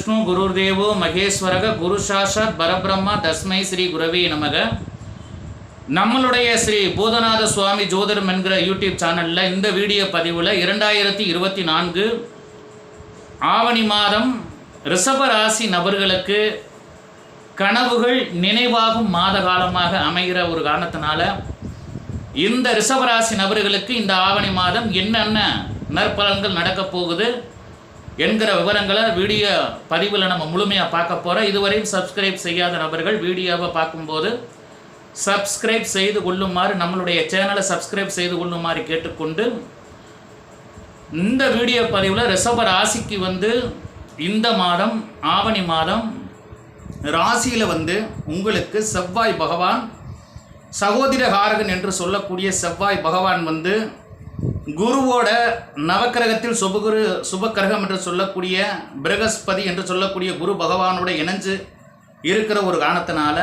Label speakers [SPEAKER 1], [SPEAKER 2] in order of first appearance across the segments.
[SPEAKER 1] குருர்தேவோ மகேஸ்வரக குரு சாஷாத் பரபிரம்மா தஸ்மை ஸ்ரீ குரவே நமக. நம்மளுடைய ஸ்ரீ பூதநாத சுவாமி ஜோதிடம் என்கிற யூடியூப் சேனலில் இந்த வீடியோ பதிவில் இரண்டாயிரத்தி இருபத்தி நான்கு ஆவணி மாதம் ரிஷபராசி நபர்களுக்கு கனவுகள் நினைவாகும் மாத காலமாக அமைகிற ஒரு காரணத்தினால இந்த ரிஷபராசி நபர்களுக்கு இந்த ஆவணி மாதம் என்னென்ன நற்பலன்கள் நடக்கப் போகுது? என்கிற விவரங்களை வீடியோ பதிவில் நம்ம முழுமையாக பார்க்க போகிறோம் இதுவரையும் சப்ஸ்கிரைப் செய்யாத நபர்கள் வீடியோவை பார்க்கும்போது சப்ஸ்கிரைப் செய்து கொள்ளுமாறு நம்மளுடைய சேனலை சப்ஸ்கிரைப் செய்து கொள்ளுமாறு கேட்டுக்கொண்டு இந்த வீடியோ பதிவில் ரிஷப ராசிக்கு வந்து இந்த மாதம் ஆவணி மாதம் ராசியில் வந்து உங்களுக்கு செவ்வாய் பகவான் சகோதரகாரகன் என்று சொல்லக்கூடிய செவ்வாய் பகவான் வந்து குருவோட நவக்கிரகத்தில் சுபகுரு சுபக்கிரகம் என்று சொல்லக்கூடிய பிரகஸ்பதி என்று சொல்லக்கூடிய குரு பகவானோட இணைஞ்சு இருக்கிற ஒரு காரணத்தினால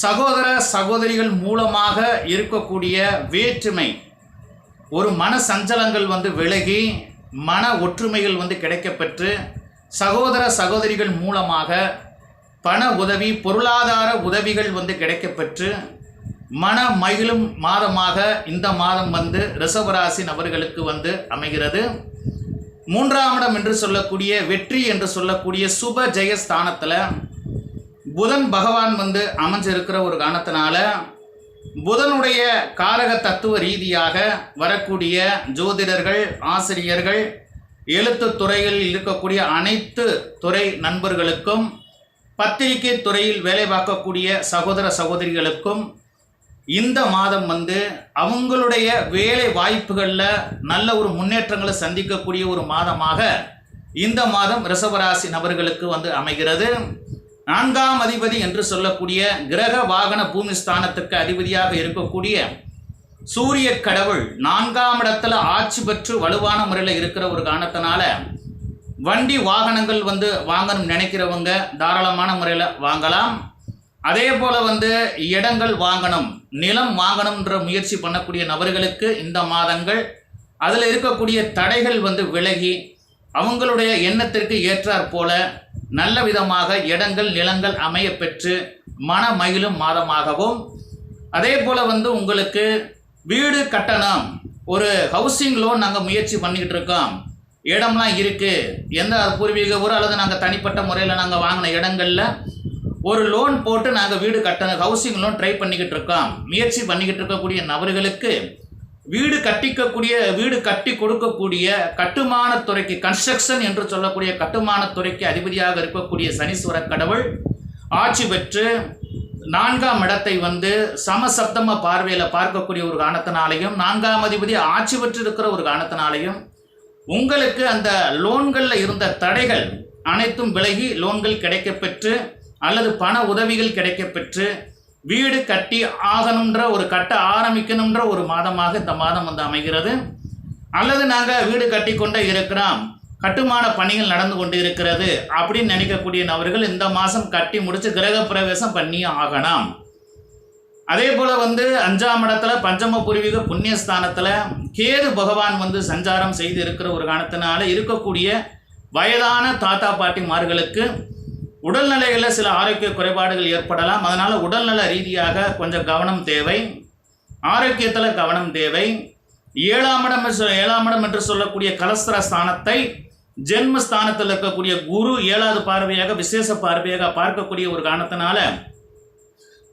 [SPEAKER 1] சகோதர சகோதரிகள் மூலமாக இருக்கக்கூடிய வேற்றுமை ஒரு மன சஞ்சலங்கள் வந்து விலகி மன ஒற்றுமைகள் வந்து கிடைக்கப்பெற்று சகோதர சகோதரிகள் மூலமாக பண உதவி பொருளாதார உதவிகள் வந்து கிடைக்கப்பெற்று மன மகிழும் மாதமாக இந்த மாதம் வந்து ரிஷபராசி நபர்களுக்கு வந்து அமைகிறது. மூன்றாம் இடம் என்று சொல்லக்கூடிய வெற்றி என்று சொல்லக்கூடிய சுப ஜெயஸ்தானத்தில் புதன் பகவான் வந்து அமைஞ்சிருக்கிற ஒரு காரணத்தினால புதனுடைய காரக தத்துவ ரீதியாக வரக்கூடிய ஜோதிடர்கள் ஆசிரியர்கள் எழுத்து துறையில் இருக்கக்கூடிய அனைத்து துறை நண்பர்களுக்கும் பத்திரிகை துறையில் வேலை பார்க்கக்கூடிய சகோதர சகோதரிகளுக்கும் இந்த மாதம் வந்து அவங்களுடைய வேலை வாய்ப்புகளில் நல்ல ஒரு முன்னேற்றங்களை சந்திக்கக்கூடிய ஒரு மாதமாக இந்த மாதம் ரிஷபராசி நபர்களுக்கு வந்து அமைகிறது. நான்காம் அதிபதி என்று சொல்லக்கூடிய கிரக வாகன பூமி ஸ்தானத்துக்கு அதிபதியாக இருக்கக்கூடிய சூரிய கடவுள் நான்காம் இடத்துல ஆட்சி பெற்று வலுவான முறையில் இருக்கிற ஒரு காரணத்தினால வண்டி வாகனங்கள் வந்து வாங்கணும் நினைக்கிறவங்க தாராளமான முறையில் வாங்கலாம். அதே போல் வந்து இடங்கள் வாங்கணும் நிலம் வாங்கணுன்ற முயற்சி பண்ணக்கூடிய நபர்களுக்கு இந்த மாதங்கள் அதில் இருக்கக்கூடிய தடைகள் வந்து விலகி அவங்களுடைய எண்ணத்திற்கு ஏற்றாற் போல நல்ல விதமாக இடங்கள் நிலங்கள் அமைய பெற்று மன மகிழும் மாதமாகவும் அதே போல் வந்து உங்களுக்கு வீடு கட்டணம் ஒரு ஹவுசிங் லோன் நாங்கள் முயற்சி பண்ணிக்கிட்டு இருக்கோம். இடம்லாம் இருக்குது எந்த பூர்வீக ஊர் அல்லது நாங்கள் தனிப்பட்ட முறையில் நாங்கள் வாங்கின இடங்களில் ஒரு லோன் போட்டு நாங்கள் வீடு கட்டணும் ஹவுசிங் லோன் ட்ரை பண்ணிக்கிட்டு இருக்கோம். முயற்சி பண்ணிக்கிட்டு இருக்கக்கூடிய நபர்களுக்கு வீடு கட்டிக்கக்கூடிய வீடு கட்டி கொடுக்கக்கூடிய கட்டுமானத்துறைக்கு கன்ஸ்ட்ரக்ஷன் என்று சொல்லக்கூடிய கட்டுமானத்துறைக்கு அதிபதியாக இருக்கக்கூடிய சனீஸ்வர கடவுள் ஆட்சி பெற்று நான்காம் இடத்தை வந்து சமசப்தம பார்வையில் பார்க்கக்கூடிய ஒரு காரணத்தினாலையும் நான்காம் அதிபதி ஆட்சி பெற்று இருக்கிற ஒரு காரணத்தினாலையும் உங்களுக்கு அந்த லோன்களில் இருந்த தடைகள் அனைத்தும் விலகி லோன்கள் கிடைக்கப்பெற்று அல்லது பண உதவிகள் கிடைக்கப்பெற்று வீடு கட்டி ஆகணுன்ற ஒரு கட்ட ஆரம்பிக்கணுன்ற ஒரு மாதமாக இந்த மாதம் வந்து அமைகிறது. அல்லது நாங்கள் வீடு கட்டி கொண்டே இருக்கிறோம் கட்டுமான பணிகள் நடந்து கொண்டு இருக்கிறது அப்படின்னு நினைக்கக்கூடிய நபர்கள் இந்த மாதம் கட்டி முடித்து கிரக பிரவேசம் பண்ணி ஆகணும். அதே போல் வந்து அஞ்சாம் இடத்துல பஞ்சம பூர்வீக புண்ணியஸ்தானத்தில் கேது பகவான் வந்து சஞ்சாரம் செய்து இருக்கிற ஒரு காரணத்தினால இருக்கக்கூடிய வயதான தாத்தா பாட்டிமார்களுக்கு உடல்நிலைகளில் சில ஆரோக்கிய குறைபாடுகள் ஏற்படலாம். அதனால் உடல்நல ரீதியாக கொஞ்சம் கவனம் தேவை. ஆரோக்கியத்தில் கவனம் தேவை. ஏழாம் இடம் என்று ஏழாம் இடம் என்று சொல்லக்கூடிய கலஸ்திர ஸ்தானத்தை ஜென்மஸ்தானத்தில் இருக்கக்கூடிய குரு ஏழாவது பார்வையாக விசேஷ பார்வையாக பார்க்கக்கூடிய ஒரு காரணத்தினால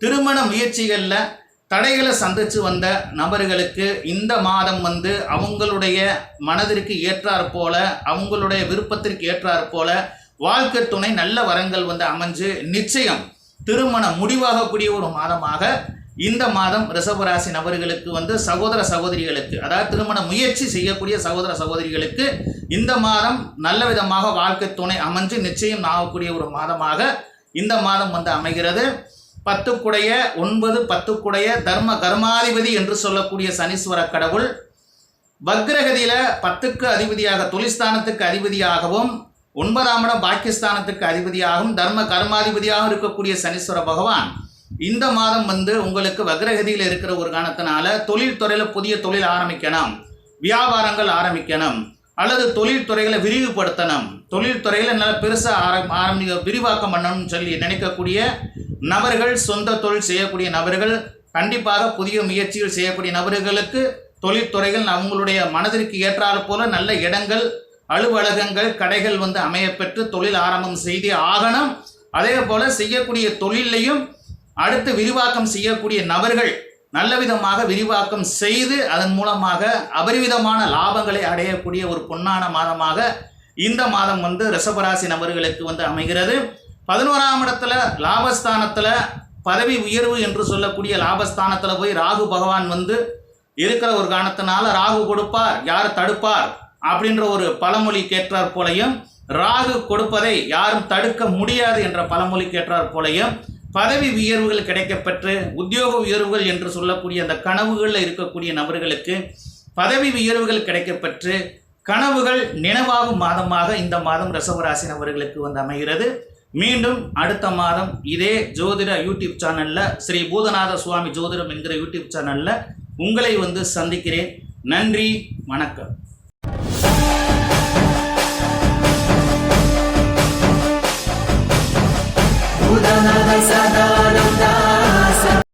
[SPEAKER 1] திருமண முயற்சிகளில் தடைகளை சந்தித்து வந்த நபர்களுக்கு இந்த மாதம் வந்து அவங்களுடைய மனதிற்கு ஏற்றாற் போல அவங்களுடைய விருப்பத்திற்கு ஏற்றாற் போல வாழ்க்கை துணை நல்ல வரங்கள் வந்து அமைஞ்சு நிச்சயம் திருமணம் முடிவாகக்கூடிய ஒரு மாதமாக இந்த மாதம் ரிஷபராசி நபர்களுக்கு வந்து சகோதர சகோதரிகளுக்கு அதாவது திருமண முயற்சி செய்யக்கூடிய சகோதர சகோதரிகளுக்கு இந்த மாதம் நல்ல விதமாக வாழ்க்கை துணை அமைஞ்சு நிச்சயம் ஆகக்கூடிய ஒரு மாதமாக இந்த மாதம் வந்து அமைகிறது. பத்துக்குடைய ஒன்பது பத்துக்குடைய தர்ம கர்மாதிபதி என்று சொல்லக்கூடிய சனீஸ்வர கடவுள் வக்ரகதியில் பத்துக்கு அதிபதியாக தொழிற்ஸ்தானத்துக்கு அதிபதியாகவும் ஒன்பதாம் இடம் பாக்கியஸ்தானத்துக்கு அதிபதியாகவும் தர்ம கர்மாதிபதியாகவும் இருக்கக்கூடிய சனீஸ்வர பகவான். இந்த மாதம் வந்து உங்களுக்கு வக்ரகதியில் இருக்கிற ஒரு காரணத்தினால தொழில் துறையில் புதிய தொழில் ஆரம்பிக்கணும். வியாபாரங்கள் ஆரம்பிக்கணும். அல்லது தொழில் துறைகளை விரிவுபடுத்தணும். தொழில் துறையில் நல்ல பெருசாக ஆரம் ஆரம்பி விரிவாக்கம் பண்ணணும்னு சொல்லி நினைக்கக்கூடிய நபர்கள் சொந்த தொழில் செய்யக்கூடிய நபர்கள் கண்டிப்பாக புதிய முயற்சிகள் செய்யக்கூடிய நபர்களுக்கு தொழில்துறைகள் அவங்களுடைய மனதிற்கு ஏற்றாறு போல நல்ல இடங்கள் அலுவலகங்கள் கடைகள் வந்து அமையப்பெற்று தொழில் ஆரம்பம் செய்தே ஆகணும். அதே போல் செய்யக்கூடிய தொழிலையும் அடுத்து விரிவாக்கம் செய்யக்கூடிய நபர்கள் நல்ல விதமாக விரிவாக்கம் செய்து அதன் மூலமாக அபரிவிதமான லாபங்களை அடையக்கூடிய ஒரு பொன்னான மாதமாக இந்த மாதம் வந்து ரிஷபராசி நபர்களுக்கு வந்து அமைகிறது. பதினோராம் இடத்துல லாபஸ்தானத்தில் பதவி உயர்வு என்று சொல்லக்கூடிய லாபஸ்தானத்தில் போய் ராகு பகவான் வந்து இருக்கிற ஒரு காரணத்தினால ராகு கொடுப்பார் யார் தடுப்பார்? அப்படின்ற ஒரு பழமொழி கேட்டார் போலையும் ராகு கொடுப்பதை யாரும் தடுக்க முடியாது என்ற பழமொழி கேட்டார் போலையும் பதவி உயர்வுகள் கிடைக்கப்பெற்று உத்தியோக உயர்வுகள் என்று சொல்லக்கூடிய அந்த கனவுகளில் இருக்கக்கூடிய நபர்களுக்கு பதவி உயர்வுகள் கிடைக்கப்பெற்று கனவுகள் நினைவாகும் மாதமாக இந்த மாதம் ரசவராசி நபர்களுக்கு வந்து அமைகிறது. மீண்டும் அடுத்த மாதம் இதே ஜோதிட யூடியூப் சேனலில் ஸ்ரீ பூதநாத சுவாமி ஜோதிடம் என்கிற யூடியூப் சேனலில் உங்களை வந்து சந்திக்கிறேன். நன்றி வணக்கம்.
[SPEAKER 2] Uda na dai sa da